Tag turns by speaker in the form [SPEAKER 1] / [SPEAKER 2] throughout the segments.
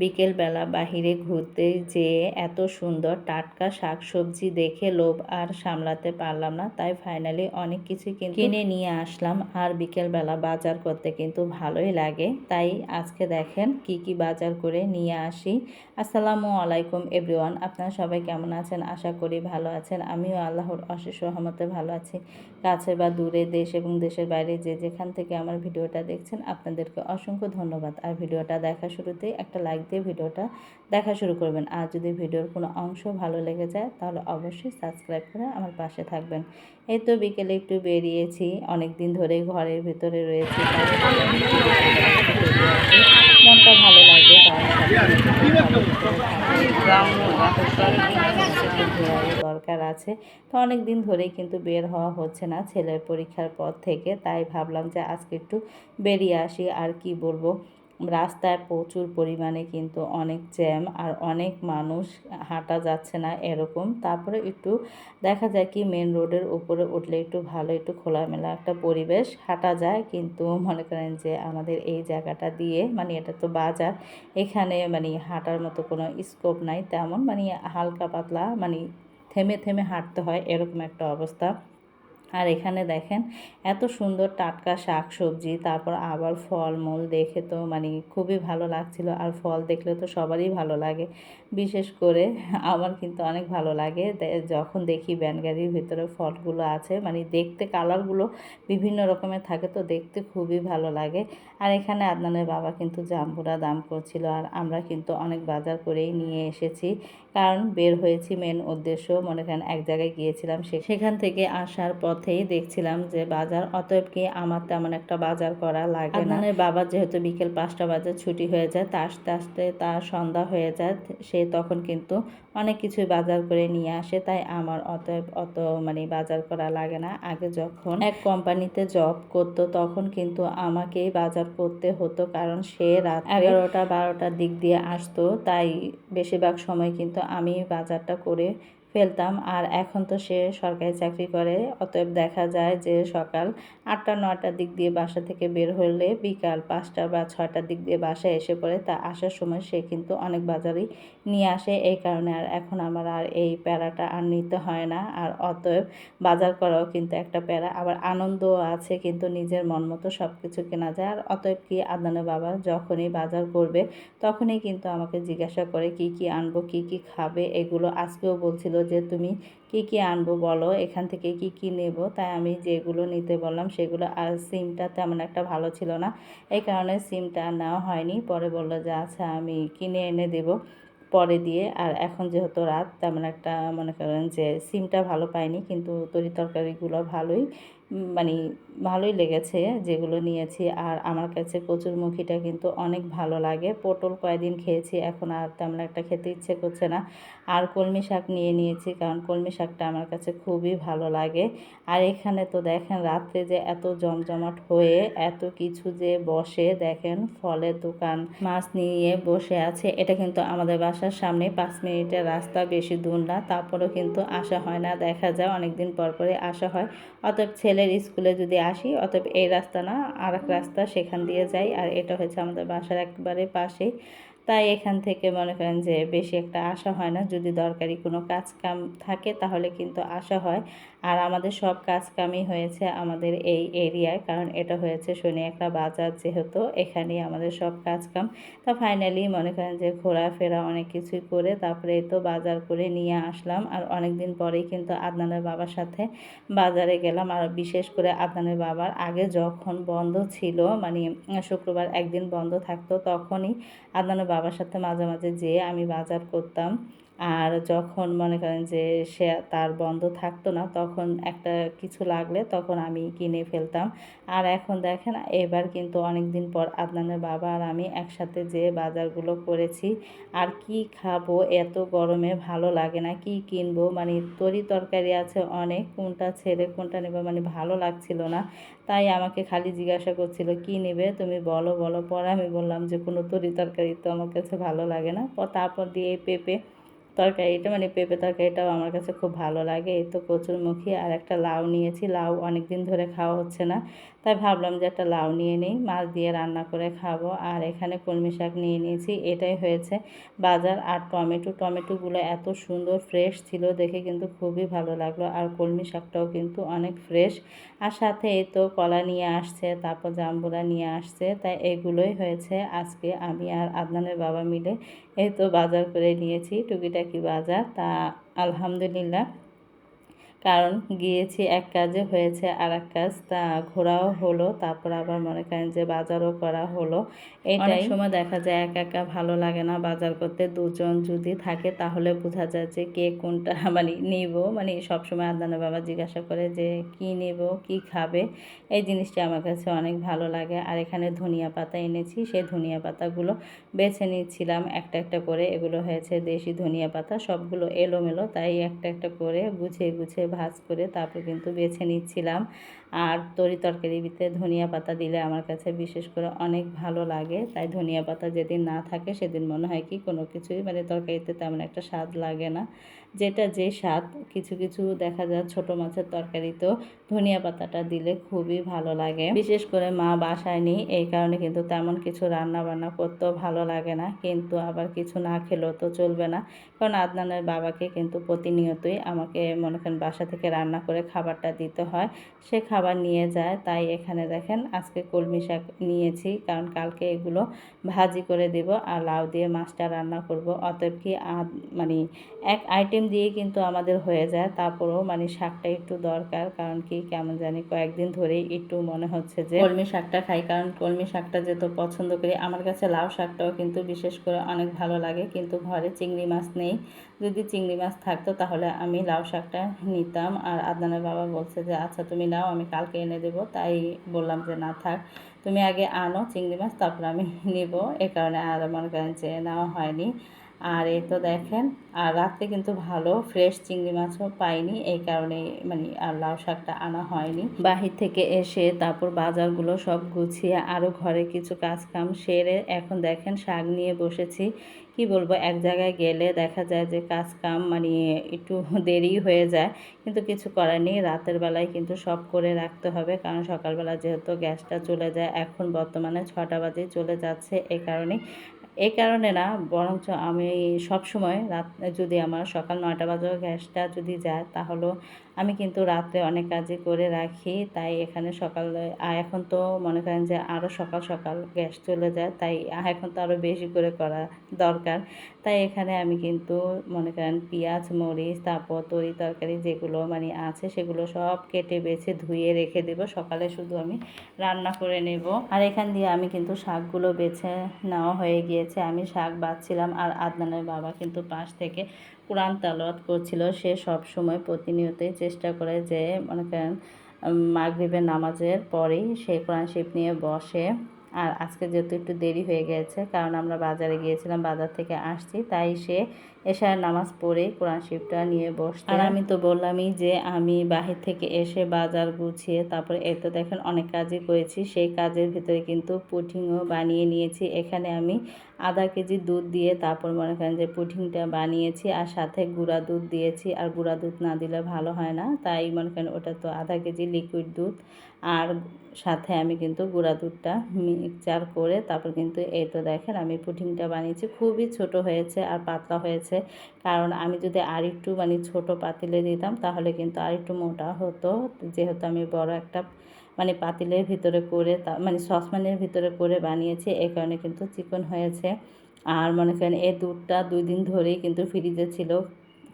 [SPEAKER 1] বিকেলবেলা বাহিরে ঘুরতে যেয়ে এত সুন্দর টাটকা শাকসবজি দেখে লোভ আর সামলাতে পারলাম না। তাই ফাইনালি অনেক কিছু কিনে নিয়ে আসলাম আর বিকেলবেলা বাজার করতে কিন্তু ভালোই লাগে। তাই আজকে দেখেন কি কি বাজার করে নিয়ে আসি। আসসালামু আলাইকুম এভরিওয়ান আপনারা সবাই কেমন আছেন? আশা করি ভালো আছেন। আমিও আল্লাহর অশেষ রহমতে ভালো আছি। কাছে বা দূরে দেশ এবং দেশের বাইরে যে যেখান থেকে আমার ভিডিওটা দেখছেন, আপনাদেরকে অসংখ্য ধন্যবাদ। আর ভিডিওটা দেখা শুরুতেই একটা লাইক দিয়ে ভিডিওটা দেখা শুরু করবেন। আর যদি ভিডিওর কোনো অংশ ভালো লেগে যায়, তাহলে অবশ্যই সাবস্ক্রাইব করে আমার পাশে থাকবেন। এই তো বিকেলে একটু বেরিয়েছি অনেক দিন ধরে ঘরের ভিতরে রয়েছি মনটা ভালো লাগে দরকার আছে। তো অনেক দিন ধরেই কিন্তু বের হওয়া হচ্ছে না ছেলের পরীক্ষার পর থেকে, তাই ভাবলাম যে আজকে একটু বেরিয়ে আসি, আর কি বলব? রাস্তায় প্রচুর পরিমাণে কিন্তু অনেক জ্যাম আর অনেক মানুষ হাঁটা যাচ্ছে না এরকম। তারপরে একটু দেখা যায় কি মেন রোডের উপরে উঠলে একটু ভালো, একটু খোলামেলা একটা পরিবেশ হাঁটা যায়। কিন্তু মনে করেন যে আমাদের এই জায়গাটা দিয়ে মানে এটা তো বাজার, এখানে মানে হাঁটার মতো কোনো স্কোপ নাই। তেমন মানে হালকা পাতলা মানে থেমে থেমে হাঁটতে হয় এরকম একটা অবস্থা। আর এখানে দেখেন এত সুন্দর টাটকা শাক সবজি তারপর আবার ফলমূল দেখে তো মানে খুবই ভালো লাগছিল। আর ফল দেখলে তো সবারই ভালো লাগে। বিশেষ করে আমার কিন্তু অনেক ভালো লাগে। যখন দেখি ব্যান গাড়ির ভিতরে ফলগুলো আছে মানে দেখতে কালারগুলো বিভিন্ন রকমের থাকে তো দেখতে খুবই ভালো লাগে। আর এখানে আদনানের বাবা কিন্তু জাম্বুরা দাম করছিল আর আমরা কিন্তু অনেক বাজার করেই নিয়ে এসেছি। কারণ বের হয়েছি মেন উদ্দেশ্য, মনে করেন এক জায়গায় গিয়েছিলাম সেখান থেকে আসার পথেই দেখছিলাম যে বাজার, অতএব কি আমার তেমন একটা বাজার করা লাগে না। বাবার যেহেতু বিকেল পাঁচটা বাজে ছুটি হয়ে যায়, তা আস্তে আস্তে তার সন্ধ্যা হয়ে যায়, সে তখন কিন্তু অনেক কিছুই বাজার করে নিয়ে আসে, তাই আমার অতএব অত মানে বাজার করা লাগে না। আগে যখন এক কোম্পানিতে জব করতো, তখন কিন্তু আমাকেই বাজার করতে হতো, কারণ সে রাত এগারোটা, বারোটার দিক দিয়ে আসতো, তাই বেশিরভাগ সময় কিন্তু আমি বাজারটা করে ফেলতাম। আর এখন তো সে সরকারি চাকরি করে, অতএব দেখা যায় যে সকাল আটটা নটার দিক দিয়ে বাসা থেকে বের হলে বিকাল পাঁচটা বা ছয়টার দিক দিয়ে বাসায় এসে পড়ে, তা আসার সময় সে কিন্তু অনেক বাজারই নিয়ে আসে। এই কারণে আর এখন আমার আর এই প্যারাটা আর নিতে হয় না। আর অতএব বাজার করাও কিন্তু একটা প্যারা। আবার আনন্দও আছে কিন্তু নিজের মন মতো সব কিছু কেনা যায়। আর অতএব কি আদানের বাবা যখনই বাজার করবে, তখনই কিন্তু আমাকে জিজ্ঞাসা করে কি কি আনব, কি কি খাবে, এগুলো আজকেও বলছিল যে তুমি কি কি আনব বলো, এখান থেকে কি কি নেব, তাই আমি যেগুলো নিতে বললাম সেগুলো আর সিমটা তেমন একটা ভালো ছিল না, এই কারণে সিমটা নেওয়া হয়নি, পরে বলল যে আচ্ছা আমি কিনে এনে দেবো পরে দিয়ে, আর এখন যেহেতু রাত তেমন একটা মনে করেন যে সিমটা ভালো পাইনি, কিন্তু তরি তরকারিগুলো ভালোই মানে ভালোই লেগেছে যেগুলো নিয়েছি। আর আমার কাছে কচুরমুখিটা কিন্তু অনেক ভালো লাগে। পটল কয়েকদিন খেয়েছি, এখন আর তেমন একটা খেতে ইচ্ছে করছে না। আর কলমি শাক নিয়ে নিয়েছি, কারণ কলমি শাকটা আমার কাছে খুবই ভালো লাগে। আর এখানে তো দেখেন রাত্রে যে এত জমজমাট হয়ে এত কিছু যে বসে, দেখেন ফলের দোকান, মাছ নিয়ে বসে আছে। এটা কিন্তু আমাদের বাসার সামনে পাঁচ মিনিটের রাস্তা, বেশি দূর না। তারপরেও কিন্তু আসা হয় না, দেখা যায় অনেকদিন পর পরে আসা হয়। অতএব ছেলের স্কুলে যদি আসি, অতএব এই রাস্তা না আর এক রাস্তা সেখান দিয়ে যাই। আর এটা হচ্ছে আমাদের বাসার একবারে পাশে তাই এখান থেকে মনে করেন যে বেশি একটা আশা হয় না। যদি দরকারি কোনো কাজ কাম থাকে, তাহলে কিন্তু আশা হয়। আর আমাদের সব কাজ কামই হয়েছে আমাদের এই এরিয়ায়, কারণ এটা হয়েছে শনি একটা বাজার যেহেতু এখানেই আমাদের সব কাজ কাম তা ফাইনালি মনে করেন যে ঘোরাফেরা অনেক কিছুই করে তারপরে তো বাজার করে নিয়ে আসলাম। আর অনেক দিন পরেই কিন্তু আদনানের বাবার সাথে বাজারে গেলাম। আর বিশেষ করে আদনানের বাবার আগে যখন বন্ধ ছিল মানে শুক্রবার একদিন বন্ধ থাকতো, তখনই আদনানের বাবার সাথে মাঝে মাঝে যেয়ে আমি বাজার করতাম। আর যখন মনে করেন যে সে তার বন্ধ থাকতো না, তখন একটা কিছু লাগলে তখন আমি কিনে ফেলতাম। আর এখন দেখেন, এবার কিন্তু অনেক দিন পর আদনানের বাবা আর আমি একসাথে যে বাজারগুলো করেছি, আর কি খাব, এত গরমে ভালো লাগে না, কি কিনবো? মানে তরি তরকারি আছে অনেক, কোনটা ছেড়ে কোনটা নেবে? মানে ভালো লাগছিল না। তাই আমাকে খালি জিজ্ঞাসা করছিল, কি নেবে? তুমি বলো বলো। পরে আমি বললাম যে, কোনো তরি তরকারি তো আমার কাছে ভালো লাগে না। তারপর দিয়ে পেঁপে তরকারিটা মানে পেঁপে তরকারিটাও আমার কাছে খুব ভালো লাগে। এই তো কচুরমুখী আর একটা লাউ নিয়েছি। লাউ অনেক দিন ধরে খাওয়া হচ্ছে না। তাই ভাবলাম যে একটা লাউ নিয়ে নিই, মাছ দিয়ে রান্না করে খাব। আর এখানে কলমি শাক নিয়ে নিয়েছি, এটাই হয়েছে বাজার। আর টমেটো, টমেটোগুলো এত সুন্দর ফ্রেশ ছিল, দেখে কিন্তু খুবই ভালো লাগল। আর কলমি শাকটাও কিন্তু অনেক ফ্রেশ আর সাথে এই তো কলা নিয়ে আসছে, তারপর জাম্বুরা নিয়ে আসছে, তাই এগুলোই হয়েছে আজকে আমি আর আদনানের বাবা মিলে। এই তো বাজার করে নিয়েছি, টুকিটাকি বাজার। তা আলহামদুলিল্লাহ। কারণ গিয়েছি এক কাজে হয়েছে আর এক কাজ। তা ঘোরাও হলো তারপর আবার মনে করেন যে বাজারও করা হলো। এটাই সময় দেখা যায় একা একা ভালো লাগে না বাজার করতে। দুজন যদি থাকে তাহলে বোঝা যায় যে কে কোনটা মানে নিব। মানে সবসময় আদানা বাবা জিজ্ঞাসা করে যে কি নেব কি খাবে? এই জিনিসটা আমার কাছে অনেক ভালো লাগে। আর এখানে ধনিয়া পাতা এনেছি সেই ধনিয়া পাতাগুলো বেছে নিচ্ছিলাম। একটা একটা করে এগুলো হয়েছে দেশি ধনিয়া পাতা সবগুলো এলোমেলো। তাই একটা একটা করে গুছিয়ে গুছিয়ে ভাজ করে তারপরে কিন্তু বেছে নিচ্ছিলাম। আর তরি তরকারিতে ধনিয়া পাতা দিলে আমার কাছে বিশেষ করে অনেক ভালো লাগে। তাই ধনিয়া পাতা যেদিন না থাকে সেদিন মনে হয় কি কোনো কিছুই মানে তরকারিতে তেমন একটা স্বাদ লাগে না। যেটা যে স্বাদ, কিছু কিছু দেখা যায় ছোট মাছের তরকারিতেও ধনিয়া পাতাটা দিলে খুবই ভালো লাগে। বিশেষ করে মা বাসায় নেই, এই কারণে কিন্তু তেমন কিছু রান্না বান্না করতেও ভালো লাগে না। কিন্তু আবার কিছু না খেলেও তো চলবে না। কারণ আদনানের বাবাকে কিন্তু প্রতিনিয়তই আমাকে মনে করেন বাসা থেকে রান্না করে খাবারটা দিতে হয়। সে খাবার নিয়ে যায়। তাই এখানে দেখেন আজকে কলমি শাক নিয়েছি। কারণ কালকে এগুলো ভাজি করে দেব আর লাউ দিয়ে মাছটা রান্না করব। অতএব কি মানে এক আইটেম দিয়ে কিন্তু আমাদের হয়ে যায়। তারপরেও মানে শাকটা একটু দরকার। কারণ কি কেমন জানি কয়েকদিন ধরেই একটু মনে হচ্ছে যে কলমি শাকটা খাই। কারণ কলমি শাকটা যেহেতু পছন্দ করি, আমার কাছে লাউ শাকটাও কিন্তু বিশেষ করে অনেক ভালো লাগে। কিন্তু ঘরে চিংড়ি মাছ নেই। যদি চিংড়ি মাছ থাকতো তাহলে আমি লাউ শাকটা নিতাম। আর আদনানের বাবা বলছে যে আচ্ছা তুমি নাও, আমি কালকে এনে দেব, তাই বললাম যে না থাক, তুমি আগে আনো চিংড়ি মাছ, তারপর আমি নিব। এ কারণে আর আমার যে নেওয়া হয়নি। আর এই তো দেখেন, আর রাত্রে কিন্তু ভালো ফ্রেশ চিংড়ি মাছও পাইনি, এই কারণে মানে আর লাউ শাকটা আনা হয়নি। বাহির থেকে এসে তারপর বাজারগুলো সব গুছিয়ে আরও ঘরে কিছু কাজ কাম সেরে এখন দেখেন শাক নিয়ে বসেছি। কি বলব, এক জায়গায় গেলে দেখা যায় যে কাজ কাম মানে একটু দেরি হয়ে যায়, কিন্তু কিছু করার নেই। রাতের বেলায় কিন্তু সব করে রাখতে হবে, কারণ সকালবেলা যেহেতু গ্যাসটা চলে যায়, এখন বর্তমানে ছটা বাজে চলে যাচ্ছে এই কারণে এই কারণে না, বরঞ্চ আমি সব সময় রাত, যদি আমার সকাল নয়টা বাজে গ্যাসটা যদি যায়, তাহলেও আমি কিন্তু রাত্রে অনেক কাজই করে রাখি। তাই এখানে সকাল আর এখন তো মনে করেন যে আরও সকাল সকাল গ্যাস চলে যায়, তাই এখন তো আরও বেশি করে করা দরকার। তাই এখানে আমি কিন্তু মনে করেন পেঁয়াজ, মরিচ, তারপর তরি তরকারি যেগুলো মানে আছে, সেগুলো সব কেটে বেছে ধুয়ে রেখে দেবো। সকালে শুধু আমি রান্না করে নেব। আর এখান দিয়ে আমি কিন্তু শাকগুলো বেছে নেওয়া হয়ে গিয়েছে। আমি শাক বাঁচছিলাম আর আদনানের বাবা কিন্তু পাশ থেকে কোরআন তালাওয়াত করছিল। সে সব সময় প্রতিনিয়তই চেষ্টা করে যে, মনে করেন মাগরীবের নামাজের পরেই সে কোরআন শিব নিয়ে বসে। আর আজকে যেহেতু একটু দেরি হয়ে গেছে, কারণ আমরা বাজারে গিয়েছিলাম, বাজার থেকে আসছি, তাই সে এশার নামাজ পড়ে কোরআন শিবটা নিয়ে বসতে। আর আমি তো বললামই যে আমি বাহির থেকে এসে বাজার গুছিয়ে তারপরে এত দেখেন অনেক কাজই করেছি, সেই কাজের ভিতরে কিন্তু পুটিংও বানিয়ে নিয়েছি। এখানে আমি আধা কেজি দুধ দিয়ে তারপর মনে করেন যে পুঠিংটা বানিয়েছি আর সাথে গুঁড়া দুধ দিয়েছি। আর গুঁড়া দুধ না দিলে ভালো হয় না, তাই মনে করেন ওটা তো আধা কেজি লিকুইড দুধ। আর সাথে আমি কিন্তু গুঁড়া দুধটা মিক্সচার করে তারপর কিন্তু এই তো দেখেন আমি পুডিংটা বানিয়েছি। খুবই ছোট হয়েছে আর পাতলা হয়েছে। কারণ আমি যদি আর একটু মানে ছোট পাতিলে দিতাম তাহলে কিন্তু আর একটু মোটা হতো। যেহেতু আমি বড় একটা মানে পাতিলের ভিতরে করে মানে সসপ্যানের ভিতরে করে বানিয়েছি এই কারণে কিন্তু চিকন হয়েছে। আর মনে করেন এই দুধটা দুই দিন ধরেই কিন্তু ফ্রিজে ছিল।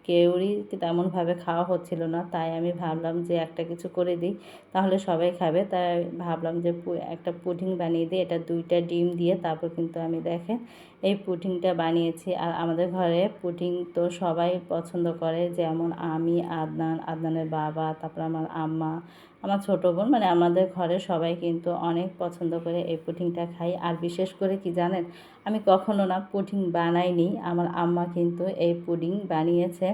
[SPEAKER 1] কেউরই তেমনভাবে খাওয়া হচ্ছিল না। তাই আমি ভাবলাম যে একটা কিছু করে দিই, তাহলে সবাই খাবে। তাই ভাবলাম যে একটা পুডিং বানিয়ে দিই। এটা দুইটা ডিম দিয়ে, তারপর কিন্তু আমি দেখে এই পুটিংটা বানিয়েছি। আর আমাদের ঘরে পুটিং তো সবাই পছন্দ করে, যেমন আমি, আদনান, আদনানের বাবা, তারপর আমার আম্মা, আমার ছোটো বোন মানে আমাদের ঘরে সবাই কিন্তু অনেক পছন্দ করে এই পুটিংটা খাই। আর বিশেষ করে কি জানেন, আমি কখনো না পুটিং বানাইনি, আমার আম্মা কিন্তু এই পুডিং বানিয়েছে।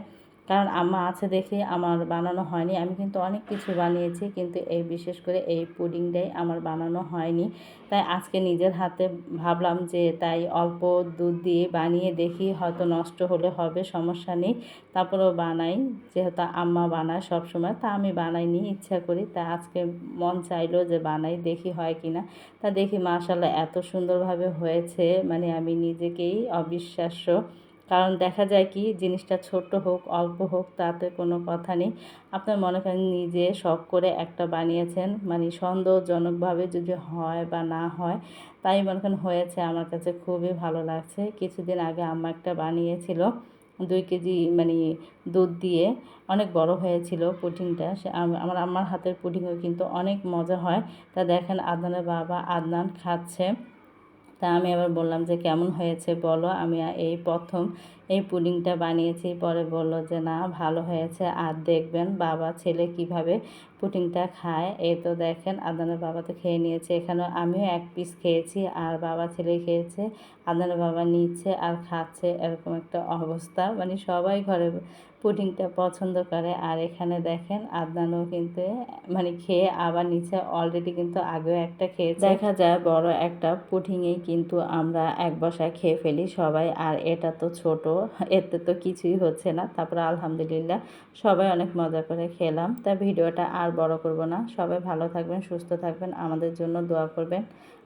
[SPEAKER 1] কারণ আম্মা আছে দেখে আমার বানানো হয়নি। আমি কিন্তু অনেক কিছু বানিয়েছি, কিন্তু এই বিশেষ করে এই পুডিংটাই আমার বানানো হয়নি। তাই আজকে নিজের হাতে ভাবলাম যে তাই অল্প দুধ দিয়ে বানিয়ে দেখি, হয়তো নষ্ট হলে হবে, সমস্যা নেই। তারপরেও বানাই, যেহেতু আম্মা বানায় সব সময় তা আমি বানাইনি, ইচ্ছা করি। তা আজকে মন চাইলো যে বানাই, দেখি হয় কি না তা দেখি মাশাল্লাহ এত সুন্দরভাবে হয়েছে মানে আমি নিজেকেই অবিশ্বাস্য কারণ দেখা যায় কি, জিনিসটা ছোট হোক, অল্প হোক, তাতে কোনো কথা নেই। আপনার মনে করেন নিজে শখ করে একটা বানিয়েছেন মানে সন্দেহজনকভাবে যদি হয় বা না হয়, তাই মনে করেন হয়েছে। আমার কাছে খুবই ভালো লাগছে। কিছুদিন আগে আম্মা একটা বানিয়েছিল, দুই কেজি মানে দুধ দিয়ে। অনেক বড় হয়েছিল পুডিংটা। সে আমার আম্মার হাতের পুডিংও কিন্তু অনেক মজা হয়। তা দেখেন আদনানের বাবা আদনান খাচ্ছে। তা আমি আবার বললাম যে, কেমন হয়েছে বলো? আমি এই প্রথম এই পুডিংটা বানিয়েছি। পরে বলল যে, না, ভালো হয়েছে। আর দেখবেন বাবা, ছেলে কীভাবে পুডিংটা খায়? এই তো দেখেন, আদানের বাবা তো খেয়ে নিয়েছে। এখানে আমিও এক পিস খেয়েছি। আর বাবা, ছেলে খেয়েছে, আদানের বাবা নিচ্ছে আর খাচ্ছে। এরকম একটা অবস্থা। মানে সবাই ঘরে পুডিংটা পছন্দ করে। আর এখানে দেখেন আদনানও কিন্তু মানে খেয়ে আবার নিচে অলরেডি কিন্তু আগেও একটা খেয়েছে। দেখা যায় বড় একটা পুডিংয়েই কিন্তু আমরা এক বসায় খেয়ে ফেলি সবাই, আর এটা তো ছোট, এতে তো কিছুই হচ্ছে না। তারপরে আলহামদুলিল্লাহ সবাই অনেক মজা করে খেলাম। তা ভিডিওটা আর বড় করব না। সবাই ভালো থাকবেন, সুস্থ থাকবেন, আমাদের জন্য দোয়া করবেন।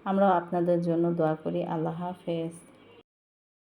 [SPEAKER 1] আমরাও আপনাদের জন্য দোয়া করি। আল্লাহ হাফেজ।